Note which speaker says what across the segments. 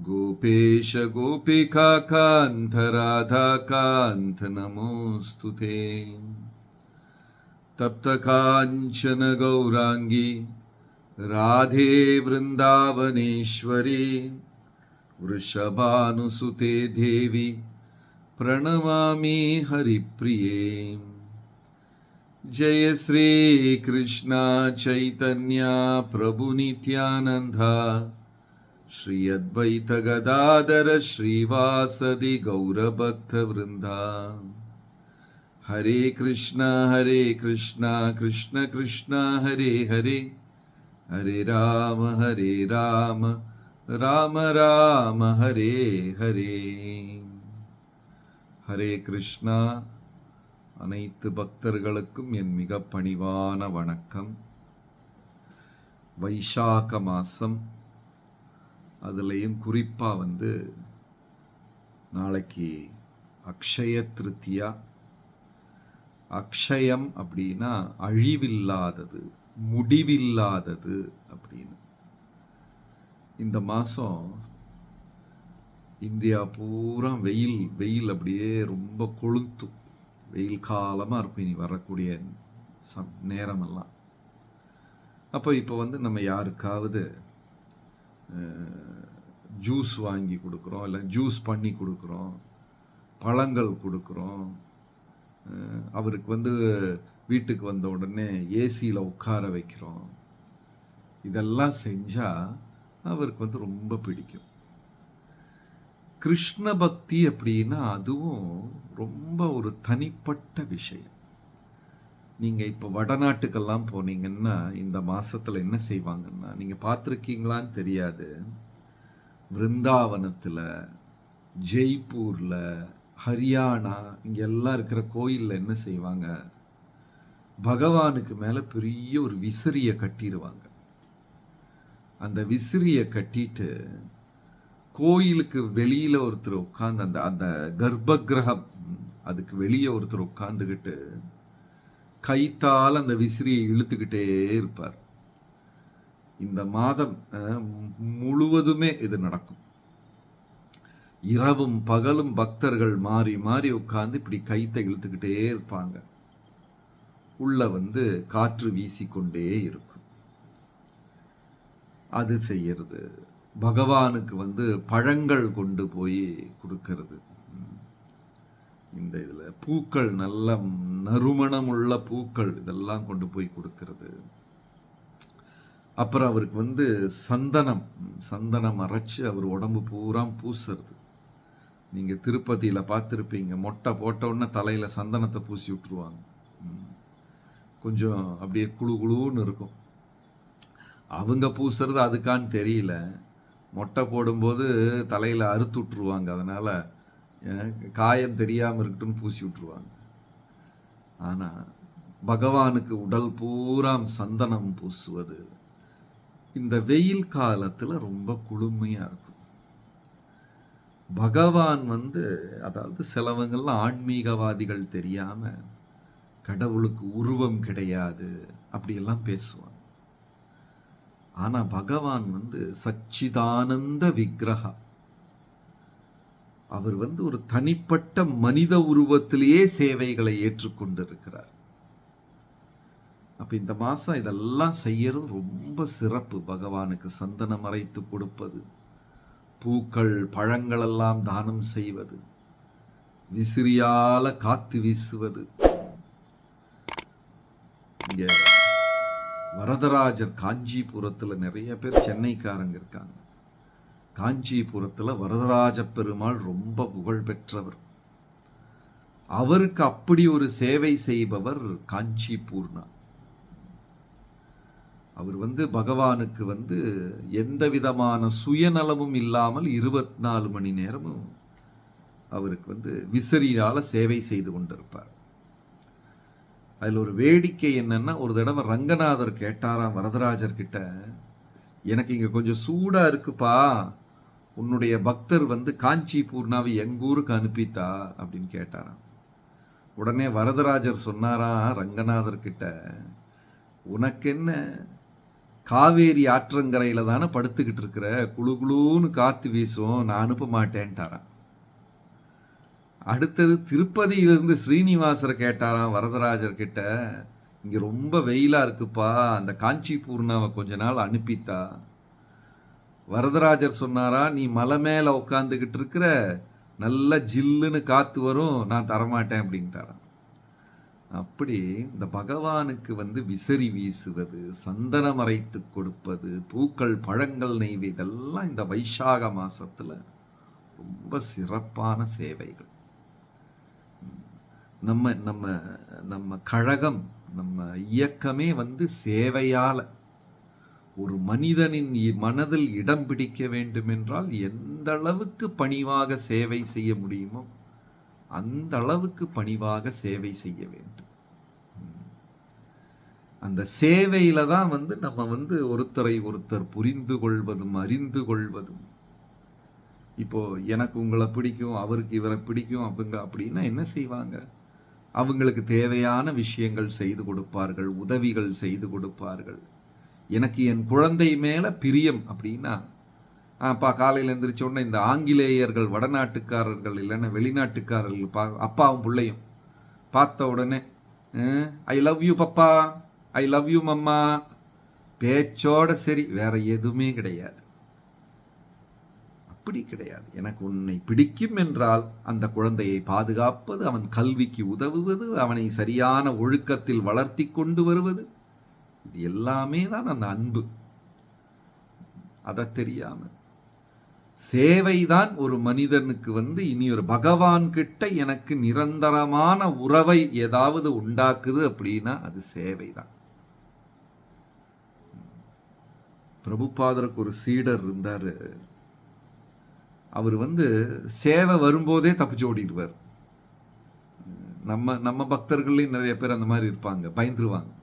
Speaker 1: गोपेश गोपिकान्त राधाकान्त, नमोऽस्तु ते। तप्तकाञ्चन गौराङ्गी, राधे वृन्दावनेश्वरी, वृषभानुसुते देवी, प्रणमामि हरिप्रिये। जय श्रीकृष्णा चैतन्या प्रभुनित्यानन्दा श्री अद्वैत गदाधर श्रीवासदि गौरभक्तवृन्दा हरे कृष्ण हरे कृष्ण कृष्ण कृष्ण हरे हरे हरे राम हरे राम राम राम हरे हरे ஹரே கிருஷ்ணா அனைத்து பக்தர்களுக்கும் என் மிக பணிவான வணக்கம் வைசாக மாதம் அதுலேயும் குறிப்பாக வந்து நாளைக்கு அக்ஷய திருத்தியா? அக்ஷயம் அப்படின்னா அழிவில்லாதது முடிவில்லாதது அப்படின்னு. இந்த மாதம் இந்தியா பூரா வெயில் வெயில் அப்படியே ரொம்ப கொளுத்தும் வெயில் காலமாக இருக்கும் இனி வரக்கூடிய சம் நேரமெல்லாம். அப்போ இப்போ வந்து நம்ம யாருக்காவது ஜூஸ் வாங்கி கொடுக்குறோம் இல்லை ஜூஸ் பண்ணி கொடுக்குறோம் பழங்கள் கொடுக்குறோம். அவருக்கு வந்து வீட்டுக்கு வந்த உடனே ஏசியில் உட்கார வைக்கிறோம். இதெல்லாம் செஞ்சால் அவருக்கு வந்து ரொம்ப பிடிக்கும். கிருஷ்ண பக்தி அப்படின்னா அதுவும் ரொம்ப ஒரு தனிப்பட்ட விஷயம். நீங்கள் இப்போ வடநாட்டுக்கெல்லாம் போனீங்கன்னா இந்த மாதத்தில் என்ன செய்வாங்கன்னா நீங்கள் பார்த்துருக்கீங்களான்னு தெரியாது. விருந்தாவனத்தில் ஜெய்ப்பூரில் ஹரியானா இங்கே எல்லாம் இருக்கிற கோயிலில் என்ன செய்வாங்க? பகவானுக்கு மேலே பெரிய ஒரு விசிறியை கட்டிடுவாங்க அந்த விசிறியை கட்டிட்டு கோயிலுக்கு வெளியில் ஒருத்தர் உட்காந்து அந்த அந்த கர்ப்பகிரகம் அதுக்கு வெளியே ஒருத்தர் உட்காந்துக்கிட்டு கைத்தால் அந்த விசிறியை இழுத்துக்கிட்டே இருப்பார். இந்த மாதம் முழுவதுமே இது நடக்கும். இரவும் பகலும் பக்தர்கள் மாறி மாறி உட்கார்ந்து இப்படி கைத்தை இழுத்துக்கிட்டே இருப்பாங்க. உள்ள வந்து காற்று வீசிக்கொண்டே இருக்கும். அது செய்யறது. பகவானுக்கு வந்து பழங்கள் கொண்டு போய் கொடுக்கறது. இந்த இதில் பூக்கள் நல்ல நறுமணமுள்ள பூக்கள் இதெல்லாம் கொண்டு போய் கொடுக்கறது. அப்புறம் அவருக்கு வந்து சந்தனம் சந்தனம் அரைச்சி அவர் உடம்பு பூரா பூசுறது. நீங்கள் திருப்பதியில் பார்த்துருப்பீங்க மொட்டை போட்ட உடனே தலையில் சந்தனத்தை பூசி விட்ருவாங்க கொஞ்சம் அப்படியே குழு குழுன்னு இருக்கும். அவங்க பூசுறது அதுக்கான்னு தெரியல. மொட்டை போடும்போது தலையில் அறுத்து விட்ருவாங்க அதனால் காயம் தெரியாமல் இருக்கட்டும் பூசி விட்ருவாங்க ஆனால் பகவானுக்கு உடல் பூராம் சந்தனம் பூசுவது இந்த வெயில் காலத்தில் ரொம்ப குளுமையாக இருக்கும். பகவான் வந்து அதாவது சிலவங்கள்லாம் ஆன்மீகவாதிகள் தெரியாமல் கடவுளுக்கு உருவம் கிடையாது அப்படியெல்லாம் பேசுவாங்க. ஆனால் பகவான் வந்து சச்சிதானந்த விக்கிரகம். அவர் வந்து ஒரு தனிப்பட்ட மனித உருவத்திலேயே சேவைகளை ஏற்றுக்கொண்டிருக்கிறார். அப்ப இந்த மாசம் இதெல்லாம் செய்யறது ரொம்ப சிறப்பு. பகவானுக்கு சந்தனம் அரைத்து கொடுப்பது பூக்கள் பழங்கள் எல்லாம் தானம் செய்வது விசிறியால காத்து வீசுவது. இங்க வரதராஜர் காஞ்சிபுரத்துல நிறைய பேர் சென்னைக்காரங்க இருக்காங்க. காஞ்சிபுரத்தில் வரதராஜ பெருமாள் ரொம்ப புகழ் பெற்றவர் அவருக்கு அப்படி ஒரு சேவை செய்பவர் காஞ்சி பூர்ணா அவர் வந்து பகவானுக்கு வந்து எந்த விதமான சுயநலமும் இல்லாமல் இருபத்தி நாலு மணி நேரமும் அவருக்கு வந்து விசிறியால் சேவை செய்து கொண்டிருப்பார். அதில் ஒரு வேடிக்கை என்னென்னா ஒரு தடவை ரங்கநாதர் கேட்டாராம் வரதராஜர்கிட்ட எனக்கு இங்கே கொஞ்சம் சூடாக இருக்குப்பா உன்னுடைய பக்தர் வந்து காஞ்சி பூர்ணாவை எங்க ஊருக்கு அனுப்பித்தா அப்படின்னு கேட்டாராம். உடனே வரதராஜர் சொன்னாராம் ரங்கநாதர்கிட்ட உனக்கென்ன? உனக்கு என்ன காவேரி ஆற்றங்கரையில் தானே படுத்துக்கிட்டு இருக்கிற? குளு குளுன்னு காற்று வீசும் நான் அனுப்ப மாட்டேன்ட்டாராம். அடுத்தது திருப்பதியிலிருந்து ஸ்ரீனிவாசரை கேட்டாராம் வரதராஜர் கிட்ட இங்கே ரொம்ப வெயிலாக இருக்குப்பா அந்த காஞ்சி பூர்ணாவை கொஞ்ச நாள் அனுப்பித்தா வரதராஜர் சொன்னாரா நீ மலை மேலே உட்காந்துக்கிட்டு இருக்கிற நல்ல ஜில்லுன்னு காற்று வரும் நான் தரமாட்டேன் அப்படின்ட்டாராம். அப்படி இந்த பகவானுக்கு வந்து விசிறி வீசுவது சந்தனம் அரைத்து கொடுப்பது பூக்கள் பழங்கள் நெய்வு இதெல்லாம் இந்த வைசாக மாதத்தில் ரொம்ப சிறப்பான சேவைகள். நம்ம நம்ம நம்ம கழகம் நம்ம இயக்கமே வந்து சேவையால் ஒரு மனிதனின் மனதில் இடம் பிடிக்க வேண்டுமென்றால் எந்த அளவுக்கு பணிவாக சேவை செய்ய முடியுமோ அந்த அளவுக்கு பணிவாக சேவை செய்ய வேண்டும். அந்த சேவையில தான் வந்து நம்ம வந்து ஒருத்தரை ஒருத்தர் புரிந்து கொள்வதும் அறிந்து கொள்வதும். இப்போ எனக்கு உங்களை பிடிக்கும் அவருக்கு இவரை பிடிக்கும் அப்படிங்க அப்படின்னா என்ன செய்வாங்க? அவங்களுக்கு தேவையான விஷயங்கள் செய்து கொடுப்பார்கள் உதவிகள் செய்து கொடுப்பார்கள். எனக்கு என் குழந்தை மேலே பிரியம் அப்படின்னா அப்பா காலையில் எந்திரிச்ச உடனே இந்த ஆங்கிலேயர்கள் வடநாட்டுக்காரர்கள் இல்லைன்னா வெளிநாட்டுக்காரர்கள் பா அப்பாவும் பிள்ளையும் பார்த்த உடனே I love you papa I love you mama பேச்சோட சரி வேற எதுவுமே கிடையாது. அப்படி கிடையாது. எனக்கு உன்னை பிடிக்கும் என்றால் அந்த குழந்தையை பாதுகாப்பது அவன் கல்விக்கு உதவுவது அவனை சரியான ஒழுக்கத்தில் வளர்த்தி கொண்டு வருவது. இது எல்லாமே தான் அந்த அன்பு. அதை தெரியாம. சேவைதான் ஒரு மனிதனுக்கு வந்து இனி ஒரு பகவான் கிட்ட எனக்கு நிரந்தரமான உறவை ஏதாவது உண்டாக்குது அப்படின்னா அது சேவைதான் பிரபுபாதருக்கு ஒரு சீடர் இருந்தாரு. அவர் வந்து சேவை வரும்போதே தப்பிச்சு ஓடிடுவார். நம்ம நம்ம பக்தர்கள்லையும் நிறைய பேர் அந்த மாதிரி இருப்பாங்க பயந்துருவாங்க.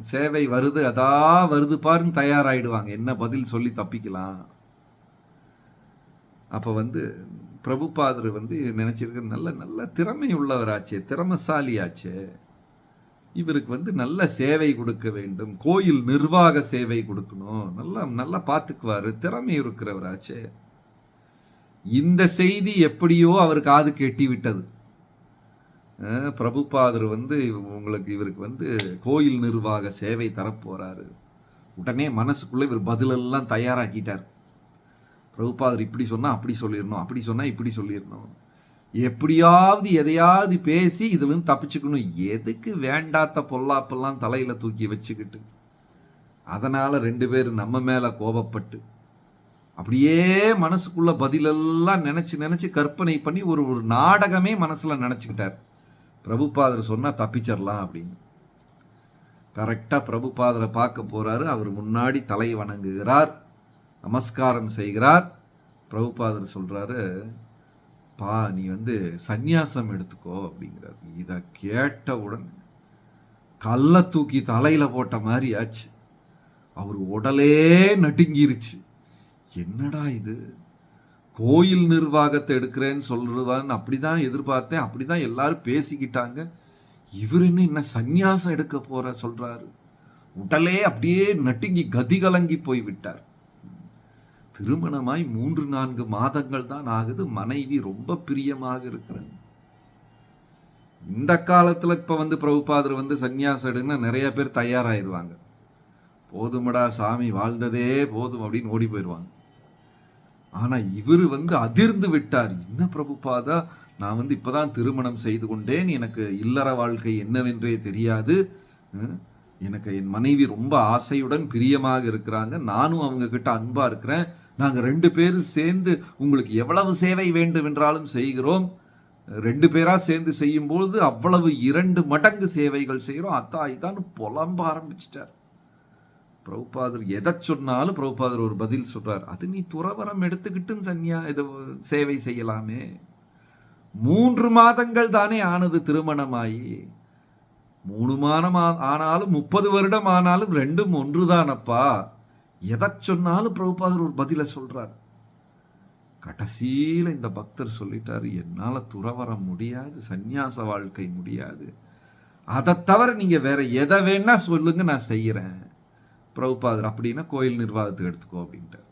Speaker 1: சேவை வருது அதா வருது பாருன்னு தயாராயிடுவாங்க. என்ன பதில் சொல்லி தப்பிக்கலாம். அப்போ வந்து பிரபுபாதர் வந்து நினைச்சிருக்க நல்ல நல்ல திறமை உள்ளவராச்சே திறமசாலியாச்சே. இவருக்கு வந்து நல்ல சேவை கொடுக்க வேண்டும். கோயில் நிர்வாக சேவை கொடுக்கணும். நல்லா நல்லா பார்த்துக்குவாரு. திறமை இருக்கிறவராச்சே. இந்த செய்தி எப்படியோ அவர் காது எட்டி விட்டது பிரபுபாதர் வந்து உங்களுக்கு இவருக்கு வந்து கோயில் நிர்வாக சேவை தரப்போகிறாரு உடனே மனசுக்குள்ளே இவர் பதிலெல்லாம் தயாராக்கிட்டார். பிரபுபாதர் இப்படி சொன்னால் அப்படி சொல்லிடணும் அப்படி சொன்னால் இப்படி சொல்லிடணும். எப்படியாவது எதையாவது பேசி இதுலேருந்து தப்பிச்சுக்கணும். எதுக்கு வேண்டாத்த பொல்லாப்பெல்லாம் தலையில் தூக்கி வச்சுக்கிட்டு? அதனால் ரெண்டு பேரும் நம்ம மேலே கோபப்பட்டு அப்படியே மனசுக்குள்ள பதிலெல்லாம் நினச்சி நினச்சி கற்பனை பண்ணி ஒரு ஒரு நாடகமே மனசில் நினச்சிக்கிட்டார். பிரபுபாதர் சொன்னால் தப்பிச்சிடலாம் அப்படின்னு. கரெக்டாக பிரபுபாதரை பார்க்க போகிறாரு அவர் முன்னாடி தலை வணங்குகிறார். நமஸ்காரம் செய்கிறார். பிரபுபாதர் சொல்கிறாரு பா நீ வந்து சந்நியாசம் எடுத்துக்கோ அப்படிங்கிறார். இதை கேட்டவுடன் கல்லை தூக்கி தலையில் போட்ட மாதிரி ஆச்சு. அவர் உடலே நடுங்கிருச்சு. என்னடா இது? கோயில் நிர்வாகத்தை எடுக்கிறேன்னு சொல்றதான்னு அப்படிதான் எதிர்பார்த்தேன். அப்படிதான் எல்லாரும் பேசிக்கிட்டாங்க. இவர் என்ன என்ன சந்நியாசம் எடுக்க போற சொல்றாரு. உடலே அப்படியே நட்டுங்கி கதி கலங்கி போய் விட்டார் திருமணமாய் மூன்று நான்கு மாதங்கள் தான் ஆகுது. மனைவி ரொம்ப பிரியமாக இருக்கிறாங்க இந்த காலத்துல இப்ப வந்து பிரபுபாதர் வந்து சந்நியாசம் எடுங்கன்னா நிறைய பேர் தயாராயிருவாங்க. போதுமடா சாமி வாழ்ந்ததே போதும் அப்படின்னு ஓடி போயிடுவாங்க ஆனால் இவர் வந்து அதிர்ந்து விட்டார். என்ன பிரபுபாதா நான் வந்து இப்போதான் திருமணம் செய்து கொண்டேன். எனக்கு இல்லற வாழ்க்கை என்னவென்றே தெரியாது. எனக்கு என் மனைவி ரொம்ப ஆசையுடன் பிரியமாக இருக்கிறாங்க. நானும் அவங்க கிட்ட அன்பாக இருக்கிறேன். நாங்கள் ரெண்டு பேரும் சேர்ந்து உங்களுக்கு எவ்வளவு சேவை வேண்டும் என்றாலும் செய்கிறோம். ரெண்டு பேராக சேர்ந்து செய்யும்பொழுது அவ்வளவு இரண்டு மடங்கு சேவைகள் செய்கிறோம். அத்தா இதான்னு புலம்ப ஆரம்பிச்சிட்டார். பிரபுபாதர் எதை சொன்னாலும் பிரபுபாதர் ஒரு பதில் சொல்கிறார் அது நீ துறவரம் எடுத்துக்கிட்டு சன்னியா இதை சேவை செய்யலாமே. மூன்று மாதங்கள் தானே ஆனது திருமணமாயி. மூணு மாதம் ஆ- ஆனாலும் முப்பது வருடம் ஆனாலும் ரெண்டும் ஒன்றுதானப்பா. எதை சொன்னாலும் பிரபுபாதர் ஒரு பதிலை சொல்கிறார் கடைசியில் இந்த பக்தர் சொல்லிட்டார் என்னால் துறவரம் முடியாது சந்நியாச வாழ்க்கை முடியாது. அதை தவிர நீங்கள் வேற எதை வேணா சொல்லுங்க நான் செய்கிறேன் பிரபுபாதர் அப்படின்னா கோயில் நிர்வாகத்துக்கு எடுத்துக்கோ அப்படின்ட்டு.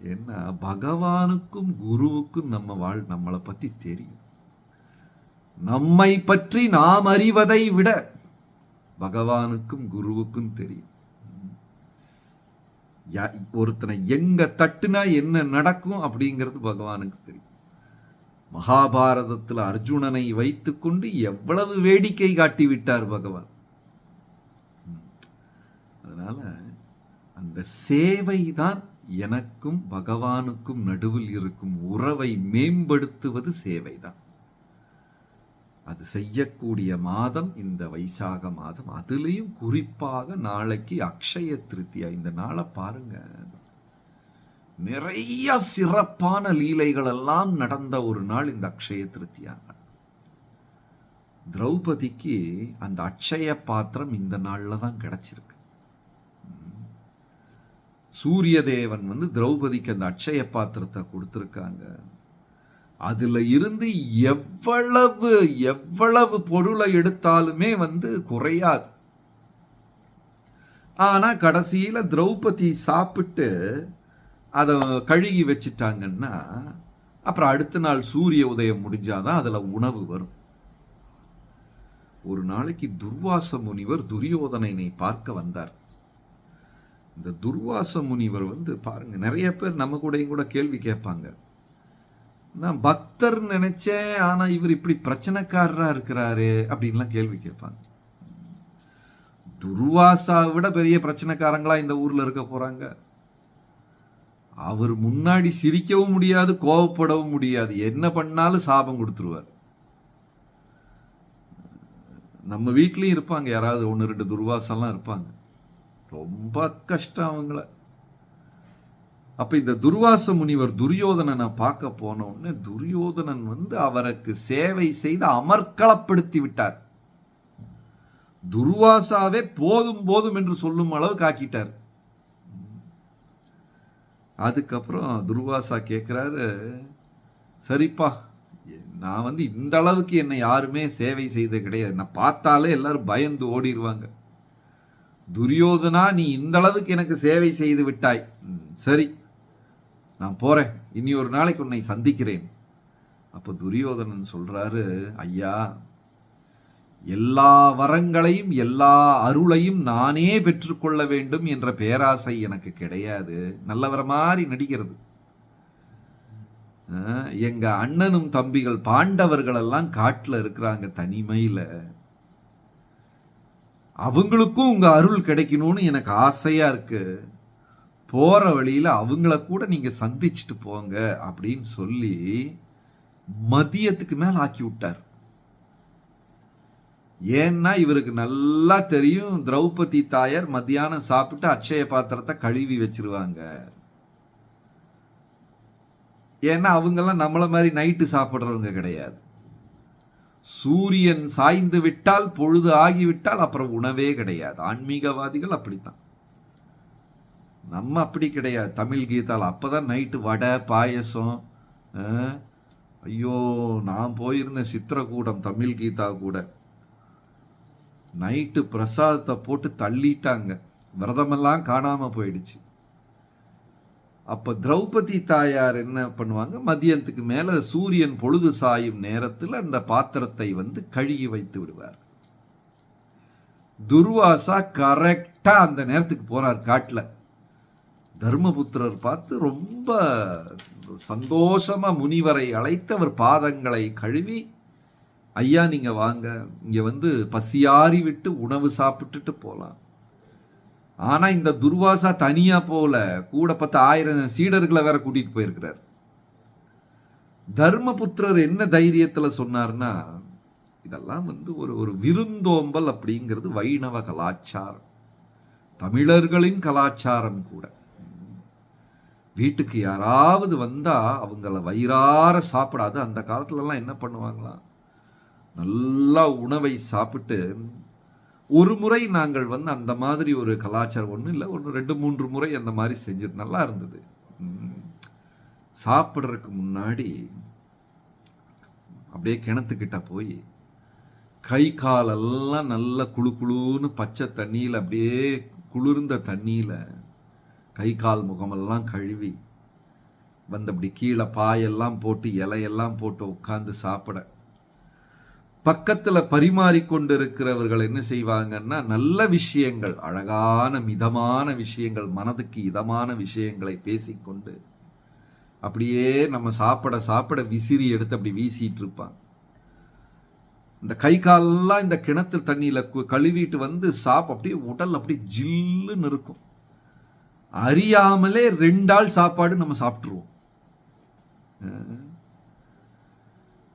Speaker 1: என்ன? பகவானுக்கும் குருவுக்கும் நம்ம வாழ் நம்மளை பத்தி தெரியும். நம்மை பற்றி நாம் அறிவதை விட பகவானுக்கும் குருவுக்கும் தெரியும். யா- ஒருத்தனை எங்க தட்டுனா என்ன நடக்கும் அப்படிங்கிறது பகவானுக்கு தெரியும். மகாபாரதத்தில் அர்ஜுனனை வைத்துக்கொண்டு எவ்வளவு வேடிக்கை காட்டி விட்டார் பகவான்? அதனால் அந்த சேவை தான் எனக்கும் பகவானுக்கும் நடுவில் இருக்கும் உறவை மேம்படுத்துவது சேவைதான். அது செய்யக்கூடிய மாதம் இந்த வைசாக மாதம். அதுலேயும் குறிப்பாக நாளைக்கு அக்ஷய திருத்தியா? இந்த நாளை பாருங்க. நிறைய சிறப்பான லீலைகள் எல்லாம் நடந்த ஒரு நாள் இந்த அக்ஷய திருத்தியா? நாள் திரௌபதிக்கு அந்த அக்ஷய பாத்திரம் இந்த நாள்ல தான் கிடைச்சிருக்கு. சூரிய தேவன் வந்து திரௌபதிக்கு அந்த அக்ஷய பாத்திரத்தை கொடுத்துருக்காங்க. அதில் இருந்து எவ்வளவு எவ்வளவு பொருளை எடுத்தாலுமே வந்து குறையாது. ஆனால் கடைசியில் திரௌபதி சாப்பிட்டு அதை கழுகி வச்சிட்டாங்கன்னா அப்புறம் அடுத்த நாள் சூரிய உதயம் முடிஞ்சாதான் அதில் உணவு வரும். ஒரு நாளைக்கு துர்வாச முனிவர் துரியோதனனை பார்க்க வந்தார். இந்த துர்வாச முனிவர் வந்து பாருங்க நிறைய பேர் நம்ம கூடயும் கூட கேள்வி கேட்பாங்க. நான் பக்தர் நினைச்சேன் ஆனா இவர் இப்படி பிரச்சனைக்காரரா இருக்கிறாரு அப்படின்லாம் கேள்வி கேட்பாங்க. துர்வாசாவை விட பெரிய பிரச்சனைக்காரங்களா இந்த ஊர்ல இருக்க போறாங்க. அவர் முன்னாடி சிரிக்கவும் முடியாது கோவப்படவும் முடியாது. என்ன பண்ணாலும் சாபம் கொடுத்துருவார். நம்ம வீட்லேயும் இருப்பாங்க யாராவது ஒன்று ரெண்டு துர்வாசம்லாம் இருப்பாங்க. ரொம்ப கஷ்டம் அவங்கள. அப்போ இந்த துர்வாச முனிவர் துரியோதனனை பார்க்க போனோடனே துரியோதனன் வந்து அவருக்கு சேவை செய்து அமர்க்களப்படுத்தி விட்டார். துர்வாசாவே போதும் போதும் என்று சொல்லும் அளவு காக்கிட்டார் அதுக்கப்புறம் துர்வாசா கேட்குறாரு சரிப்பா நான் வந்து இந்த அளவுக்கு என்னை யாருமே சேவை செய்த கிடையாது. நான் பார்த்தாலே எல்லாரும் பயந்து ஓடிடுவாங்க துரியோதனா நீ இந்த அளவுக்கு எனக்கு சேவை செய்து விட்டாய். சரி. நான் போறேன். இனி ஒரு நாளைக்கு உன்னை சந்திக்கிறேன். அப்போ துரியோதனன் சொல்றாரு ஐயா எல்லா வரங்களையும் எல்லா அருளையும் நானே பெற்றுக்கொள்ள வேண்டும் என்ற பேராசை எனக்கு கிடையாது. நல்லவர மாதிரி நடிக்கிறது. எங்கள் எங்க அண்ணனும் தம்பிகள் பாண்டவர்கள் எல்லாம் காட்டுல இருக்கிறாங்க தனிமையில. அவங்களுக்கும் உங்கள் அருள் கிடைக்கணும்னு எனக்கு ஆசையாக இருக்குது போகிற வழியில் அவங்கள கூட நீங்கள் சந்திச்சுட்டு போங்க அப்படின்னு சொல்லி மதியத்துக்கு மேலே ஆக்கி விட்டார். ஏன்னா இவருக்கு நல்லா தெரியும் திரௌபதி தாயார் மத்தியானம் சாப்பிட்டு அட்சய பாத்திரத்தை கழுவி வச்சிருவாங்க. ஏன்னா அவங்கெல்லாம் நம்மளை மாதிரி நைட்டு சாப்பிட்றவங்க கிடையாது. சூரியன் சாய்ந்து விட்டால் பொழுது ஆகிவிட்டால் அப்புறம் உணவே கிடையாது. ஆன்மீகவாதிகள் அப்படித்தான். நம்ம அப்படி கிடையாது. தமிழ் கீதால் அப்பதான் நைட்டு வடை பாயசம் ஐயோ நான் போயிருந்த சித்திரக்கூடம் தமிழ் கீதா கூட. நைட்டு பிரசாதத்தை போட்டு தள்ளிட்டாங்க. விரதமெல்லாம் காணாமல் போயிடுச்சு. அப்போ திரௌபதி தாயார் என்ன பண்ணுவாங்க? மதியத்துக்கு மேலே சூரியன் பொழுது சாயும் நேரத்தில் அந்த பாத்திரத்தை வந்து கழுகி வைத்து விடுவார். துர்வாசா கரெக்டாக அந்த நேரத்துக்கு போகிறார் காட்டில். தர்மபுத்திரர் பார்த்து ரொம்ப சந்தோஷமா முனிவரை அழைத்து அவர் பாதங்களை கழுவி ஐயா நீங்கள் வாங்க. இங்கே வந்து பசியாறி விட்டு உணவு சாப்பிட்டுட்டு போகலாம் ஆனால் இந்த துர்வாசா தனியாக போல கூட பத்து ஆயிரம் சீடர்களை வேற கூட்டிட்டு போயிருக்கிறார். தர்மபுத்திரர் என்ன தைரியத்தில் சொன்னார்னா இதெல்லாம் வந்து ஒரு ஒரு விருந்தோம்பல் அப்படிங்கிறது வைணவ கலாச்சாரம். தமிழர்களின் கலாச்சாரம் கூட. வீட்டுக்கு யாராவது வந்தால் அவங்கள வயிறார சாப்பிடாது. அந்த காலத்துலலாம் என்ன பண்ணுவாங்களாம்? நல்லா உணவை சாப்பிட்டு ஒரு முறை நாங்கள் வந்து அந்த மாதிரி ஒரு கலாச்சாரம் ஒன்றும் இல்லை ஒன்று ரெண்டு மூன்று முறை அந்த மாதிரி செஞ்சது. நல்லா இருந்தது. சாப்பிட்றதுக்கு முன்னாடி அப்படியே கிணத்துக்கிட்ட போய் கை காலெல்லாம் நல்லா குளு குளுன்னு பச்சை தண்ணியில் அப்படியே குளிர்ந்த தண்ணியில் கை கால் முகமெல்லாம் கழுவி வந்து அப்படி கீழே பாயெல்லாம் போட்டு இலையெல்லாம் போட்டு உட்காந்து சாப்பிட பக்கத்தில் பரிமாறிக்கொண்டிருக்கிறவர்கள் என்ன செய்வாங்கன்னா நல்ல விஷயங்கள் அழகான மிதமான விஷயங்கள் மனதுக்கு இதமான விஷயங்களை பேசிக்கொண்டு அப்படியே நம்ம சாப்பிட சாப்பிட விசிறி எடுத்து அப்படி வீசிட்டு இருப்பாங்க இந்த கை காலெல்லாம் இந்த கிணத்து தண்ணியில் கழுவிட்டு வந்து சாப் அப்படியே உடல் அப்படியே ஜில்லுன்னு இருக்கும். அறியாமலே ரெண்டாள் சாப்பாடு நம்ம சாப்பிட்ருவோம்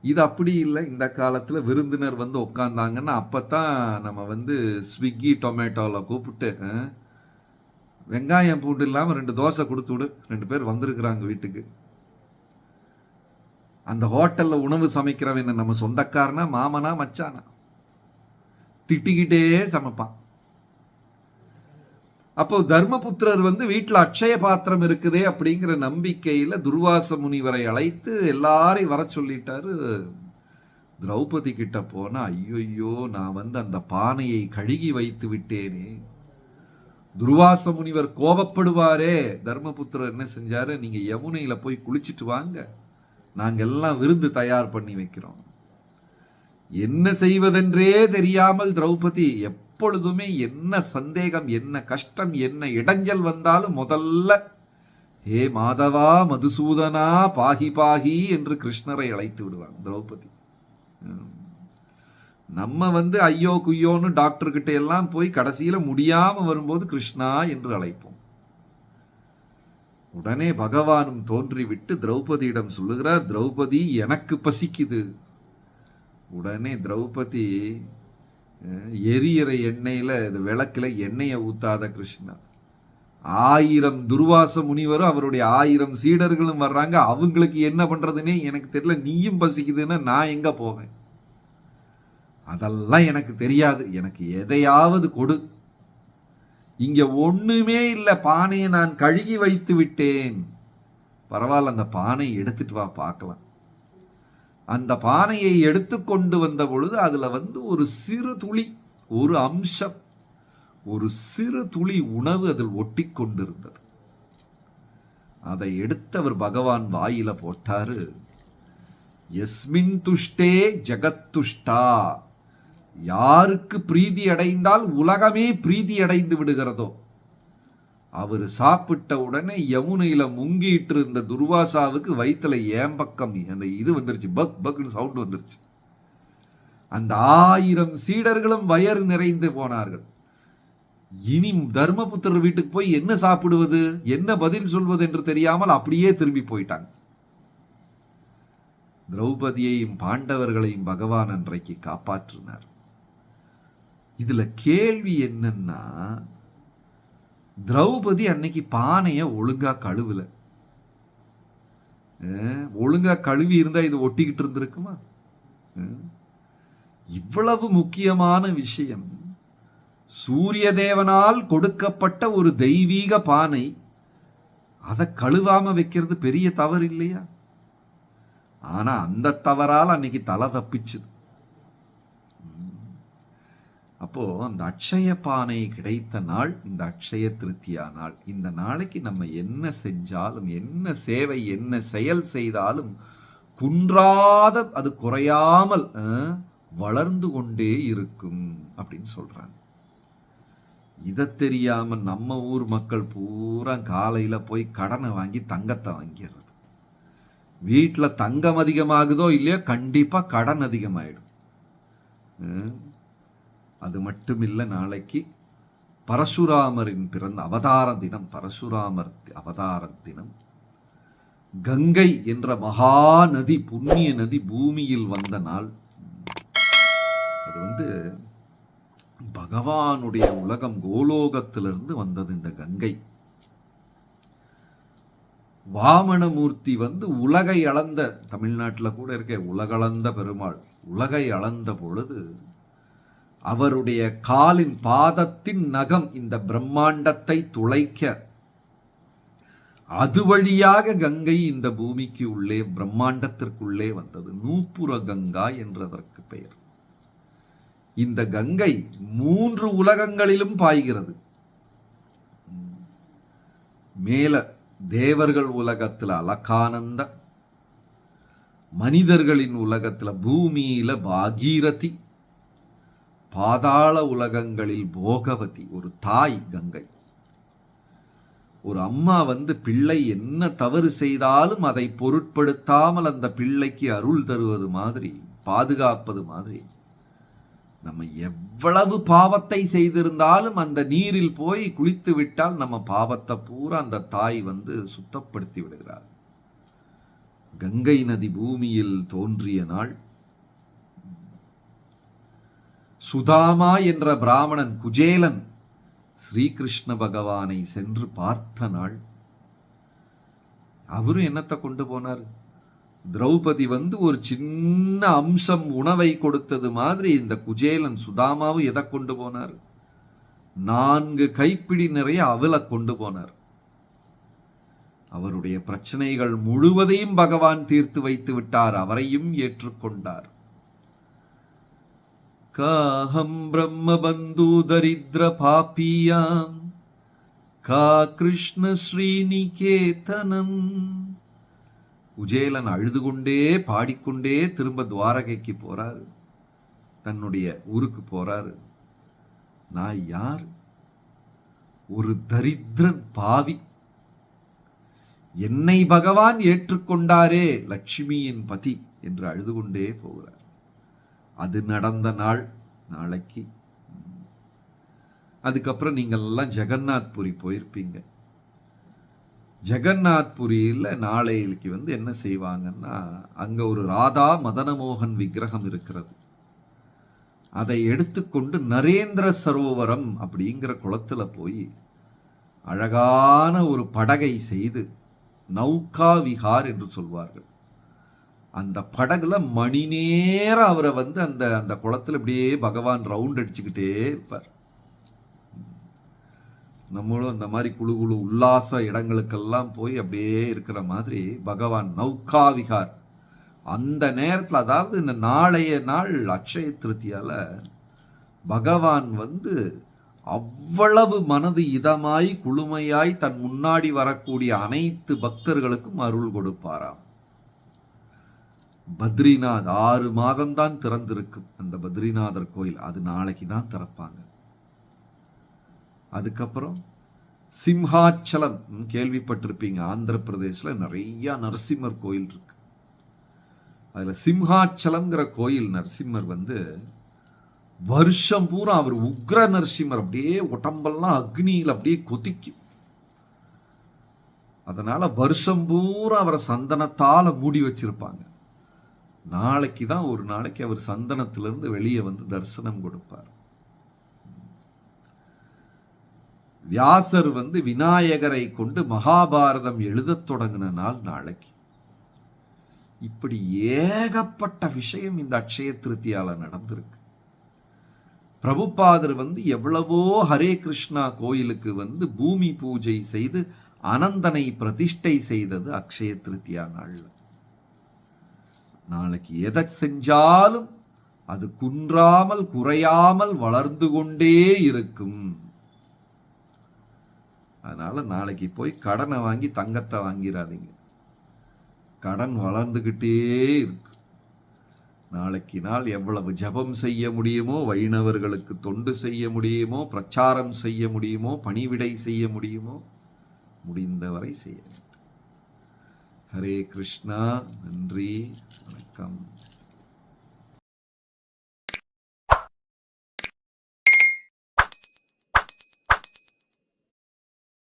Speaker 1: இது அப்படி இல்லை. இந்த காலத்தில் விருந்தினர் வந்து உட்காந்தாங்கன்னா அப்போ தான் நம்ம வந்து ஸ்விக்கி டொமேட்டோவில் கூப்பிட்டு வெங்காயம் பூண்டு இல்லாமல் ரெண்டு தோசை கொடுத்து விடு. ரெண்டு பேர் வந்திருக்கிறாங்க வீட்டுக்கு. அந்த ஹோட்டலில் உணவு சமைக்கிறவன் நம்ம சொந்தக்காரனா மாமனா மச்சானா? திட்டிக்கிட்டே சமைப்பான். அப்போ தர்மபுத்திரர் வந்து வீட்டில் அட்சய பாத்திரம் இருக்குதே அப்படிங்கிற நம்பிக்கையில் துர்வாச முனிவரை அழைத்து எல்லாரையும் வர சொல்லிட்டாரு திரௌபதி கிட்ட போனா ஐயோ நான் வந்து அந்த பானையை கழுகி வைத்து விட்டேனே. துர்வாச முனிவர் கோபப்படுவாரே. தர்மபுத்திரர் என்ன செஞ்சாரு? நீங்க யமுனையில போய் குளிச்சுட்டு வாங்க. நாங்க எல்லாம் விருந்து தயார் பண்ணி வைக்கிறோம். என்ன செய்வதென்றே தெரியாமல் திரௌபதி எப்பொழுதுமே என்ன சந்தேகம் என்ன கஷ்டம் என்ன இடைஞ்சல் வந்தாலும் முதல்ல ஏ மாதவா மதுசூதனா பாகி பாகி என்று கிருஷ்ணரை அழைத்து விடுவாங்க திரௌபதி. நம்ம வந்து ஐயோ குய்யோன்னு டாக்டர்கிட்ட எல்லாம் போய் கடைசியில் முடியாமல் வரும்போது கிருஷ்ணா என்று அழைப்போம். உடனே பகவானும் தோன்றிவிட்டு திரௌபதியிடம் சொல்லுகிறார் திரௌபதி எனக்கு பசிக்குது. உடனே திரௌபதி எரியிற எண்ணெயில் இது விளக்கில் எண்ணெயை ஊத்தாத கிருஷ்ணா. ஆயிரம் துர்வாச முனிவரும் அவருடைய ஆயிரம் சீடர்களும் வர்றாங்க. அவங்களுக்கு என்ன பண்ணுறதுன்னே எனக்கு தெரியல. நீயும் பசிக்குதுன்னா நான் எங்கே போவேன்? அதெல்லாம் எனக்கு தெரியாது. எனக்கு எதையாவது கொடு. இங்கே ஒன்றுமே இல்லை. பானையை நான் கழுகி வைத்து விட்டேன். பரவாயில்ல அந்த பானையை எடுத்துட்டு வா பார்க்கலாம். அந்த பானையை எடுத்து கொண்டு வந்த பொழுது அதில் வந்து ஒரு சிறு துளி ஒரு அம்சம் ஒரு சிறு துளி உணவு அதில் ஒட்டி கொண்டிருந்தது. அதை எடுத்தவர் பகவான் வாயில போட்டாரு எஸ்மின் துஷ்டே ஜெகத்துஷ்டா யாருக்கு பிரீதி அடைந்தால் உலகமே பிரீதி அடைந்து விடுகிறதோ? அவர் சாப்பிட்ட உடனே யமுனையில் முங்கிட்டு இருந்த துர்வாசாவுக்கு வயிற்றுல ஏம்பக்கம் அந்த இது வந்துருச்சு பக் பக்னு சவுண்ட் வந்துருச்சு. அந்த ஆயிரம் சீடர்களும் வயறு நிறைந்து போனார்கள். இனி தர்மபுத்திரர் வீட்டுக்கு போய் என்ன சாப்பிடுவது என்ன பதில் சொல்வது என்று தெரியாமல் அப்படியே திரும்பி போயிட்டாங்க. திரௌபதியையும் பாண்டவர்களையும் பகவான் அன்றைக்கு காப்பாற்றினார். இதுல கேள்வி என்னன்னா திரௌபதி அன்னைக்கு பானையை ஒழுங்கா கழுவல. ஒழுங்கா கழுவி இருந்தா இது ஒட்டிக்கிட்டு இருந்திருக்குமா? இவ்வளவு முக்கியமான விஷயம். சூரிய தேவனால் கொடுக்கப்பட்ட ஒரு தெய்வீக பானை அதை கழுவாம வைக்கிறது பெரிய தவறு இல்லையா? ஆனா அந்த தவறால் அன்னைக்கு தலை தப்பிச்சுது. அப்போ அந்த அட்சய பானை கிடைத்த நாள் இந்த அட்சய திருத்தியா நாள் இந்த நாளைக்கு நம்ம என்ன செஞ்சாலும் என்ன சேவை என்ன செயல் செய்தாலும் குன்றாத அது குறையாமல் வளர்ந்து கொண்டே இருக்கும் அப்படின்னு சொல்றாங்க. இதை தெரியாம நம்ம ஊர் மக்கள் பூரா காலையில போய் கடனை வாங்கி தங்கத்தை வாங்கிடுறது. வீட்டில் தங்கம் அதிகமாகுதோ இல்லையோ கண்டிப்பா கடன் அதிகமாயிடும். அது மட்டும் இல்லை நாளைக்கு பரசுராமரின் பிறந்த அவதார தினம் பரசுராமர் அவதார தினம். கங்கை என்ற மகா நதி புண்ணிய நதி பூமியில் வந்த நாள். அது வந்து பகவானுடைய உலகம் கோலோகத்திலிருந்து வந்தது இந்த கங்கை. வாமனமூர்த்தி வந்து உலகை அளந்த தமிழ்நாட்டில் கூட இருக்க உலகளந்த பெருமாள். உலகை அளந்த பொழுது அவருடைய காலின் பாதத்தின் நகம் இந்த பிரம்மாண்டத்தை துளைக்க. அது வழியாக கங்கை இந்த பூமிக்கு உள்ளே பிரம்மாண்டத்திற்குள்ளே வந்தது. நூப்புர கங்கா என்றதற்கு பெயர். இந்த கங்கை மூன்று உலகங்களிலும் பாய்கிறது. மேல தேவர்கள் உலகத்தில் அலகானந்த மனிதர்களின் உலகத்துல பூமியில பாகீரதி பாதாள உலகங்களில் போகவதி ஒரு தாய் கங்கை. ஒரு அம்மா வந்து பிள்ளை என்ன தவறு செய்தாலும் அதை பொருட்படுத்தாமல் அந்த பிள்ளைக்கு அருள் தருவது மாதிரி பாதுகாப்பது மாதிரி. நம்ம எவ்வளவு பாவத்தை செய்திருந்தாலும் அந்த நீரில் போய் குளித்து விட்டால் நம்ம பாவத்தை பூரா அந்த தாய் வந்து சுத்தப்படுத்தி விடுகிறார் கங்கை நதி பூமியில் தோன்றிய நாள் சுதாமா என்ற பிராமணன் குஜேலன் ஸ்ரீகிருஷ்ண பகவானை சென்று பார்த்த நாள். அவரும் என்னத்தை கொண்டு போனார்? திரௌபதி வந்து ஒரு சின்ன அம்சம் உணவை கொடுத்தது மாதிரி இந்த குஜேலன் சுதாமாவும் எதை கொண்டு போனார்? நான்கு கைப்பிடி நிறைய அவலை கொண்டு போனார். அவருடைய பிரச்சனைகள் முழுவதையும் பகவான் தீர்த்து வைத்து விட்டார் அவரையும் ஏற்றுக்கொண்டார். காஹம் பிரம்ம பந்து தரித்ர கா கிருஷ்ண ஸ்ரீனிகேதனம் குஜேலன் அழுது கொண்டே பாடிக்கொண்டே திரும்ப துவாரகைக்கு போறாரு. தன்னுடைய ஊருக்கு போறாரு. நான் யார்? ஒரு தரித்திரன் பாவி. என்னை பகவான் ஏற்றுக்கொண்டாரே லட்சுமியின் பதி என்று அழுது கொண்டே போகிறார். அது நடந்த நாள் நாளைக்கு. அதுக்கப்புறம் நீங்கள்லாம் எல்லாம் ஜெகநாத் புரி போயிருப்பீங்க. ஜெகநாத் புரியில் நாளைக்கு வந்து என்ன செய்வாங்கன்னா அங்கே ஒரு ராதா மதனமோகன் விக்கிரகம் இருக்கிறது. அதை எடுத்துக்கொண்டு நரேந்திர சரோவரம் அப்படிங்கிற குளத்தில் போய் அழகான ஒரு படகை செய்து நௌகா விஹார் என்று சொல்வார்கள். அந்த படகுல மணி நேரம் அவரை வந்து அந்த அந்த குளத்துல இப்படியே பகவான் ரவுண்ட் அடிச்சுக்கிட்டே இருப்பார். நம்மளும் அந்த மாதிரி குழு குழு உல்லாச இடங்களுக்கெல்லாம் போய் அப்படியே இருக்கிற மாதிரி பகவான் நௌகா விஹார் அந்த நேரத்தில் அதாவது இந்த நாளைய நாள் அக்ஷய திருத்தியால் பகவான் வந்து அவ்வளவு மனது இதமாய் குளுமையாய் தன் முன்னாடி வரக்கூடிய அனைத்து பக்தர்களுக்கும் அருள் கொடுப்பாராம். பத்ரிநாத் ஆறு மாதம்தான் திறந்திருக்கும் அந்த பத்ரிநாதர் கோயில். அது நாளைக்கு தான் திறப்பாங்க. அதுக்கப்புறம் சிம்ஹாச்சலம் கேள்விப்பட்டிருப்பீங்க. ஆந்திர பிரதேசில் நிறைய நரசிம்மர் கோயில் இருக்கு. அதில் சிம்ஹாச்சலம்ங்கிற கோயில் நரசிம்மர் வந்து வருஷம் பூரா அவர் உக்ர நரசிம்மர் அப்படியே உடம்பெல்லாம் அக்னியில் அப்படியே கொதிக்கும். அதனால வருஷம் பூரா அவரை சந்தனத்தால் மூடி வச்சிருப்பாங்க. நாளைக்கு தான் ஒரு நாளைக்கு அவர் சந்தனத்திலிருந்து வெளியே வந்து தரிசனம் கொடுப்பார். வியாசர் வந்து விநாயகரை கொண்டு மகாபாரதம் எழுதத் தொடங்கின நாள் நாளைக்கு. இப்படி ஏகப்பட்ட விஷயம் இந்த அக்ஷய திருத்தியால நடந்திருக்கு. பிரபுபாதர் வந்து எவ்வளவோ ஹரே கிருஷ்ணா கோயிலுக்கு வந்து பூமி பூஜை செய்து அனந்தனை பிரதிஷ்டை செய்தது அக்ஷய திருத்தியா நாள்ல. நாளைக்கு எதை செஞ்சாலும் அது குன்றாமல் குறையாமல் வளர்ந்து கொண்டே இருக்கும். அதனால நாளைக்கு போய் கடனை வாங்கி தங்கத்தை வாங்கிடாதீங்க கடன் வளர்ந்துக்கிட்டே இருக்கு. நாளைக்கு நாள் எவ்வளவு ஜெபம் செய்ய முடியுமோ வைணவர்களுக்கு தொண்டு செய்ய முடியுமோ பிரச்சாரம் செய்ய முடியுமோ பணிவிடை செய்ய முடியுமோ முடிந்தவரை செய்ய வேண்டும் ஹரே கிருஷ்ணா நன்றி வணக்கம்.